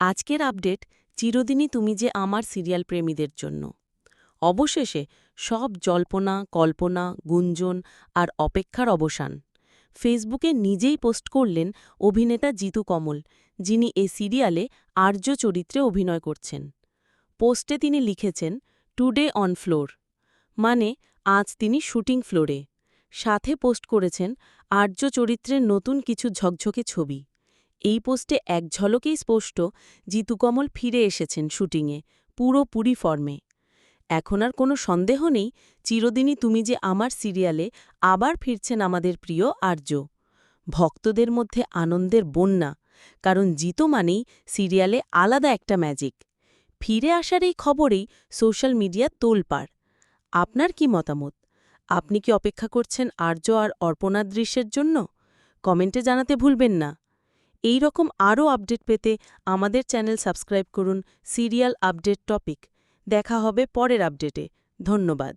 আজকের আপডেট চিরদিনই তুমি যে আমার সিরিয়াল প্রেমীদের জন্য। অবশেষে সব জল্পনা, কল্পনা, গুঞ্জন আর অপেক্ষার অবসান। ফেসবুকে নিজেই পোস্ট করলেন অভিনেতা জিতু কমল, যিনি এ সিরিয়ালে আর্য চরিত্রে অভিনয় করছেন। পোস্টে তিনি লিখেছেন টুডে অন ফ্লোর মানে আজ তিনি শুটিং ফ্লোরে। সাথে পোস্ট করেছেন, আর্য চরিত্রের নতুন কিছু ঝকঝকে ছবি। এই পোস্টে এক ঝলকেই স্পষ্ট জিতুকমল ফিরে এসেছেন শুটিংয়ে পুরোপুরি ফর্মে। এখন আর কোনো সন্দেহ নেই, চিরদিনই তুমি যে আমার সিরিয়ালে আবার ফিরছেন আমাদের প্রিয় আর্য। ভক্তদের মধ্যে আনন্দের বন্যা, কারণ জিতো মানেই সিরিয়ালে আলাদা একটা ম্যাজিক। ফিরে আসার এই খবরেই সোশ্যাল মিডিয়া তোলপাড়। আপনার কি মতামত? আপনি কি অপেক্ষা করছেন আর্য আর অর্পণার দৃশ্যের জন্য? কমেন্টে জানাতে ভুলবেন না। এই রকম আরও আপডেট পেতে আমাদের চ্যানেল সাবস্ক্রাইব করুন সিরিয়াল আপডেট টপিক। দেখা হবে পরের আপডেটে। ধন্যবাদ।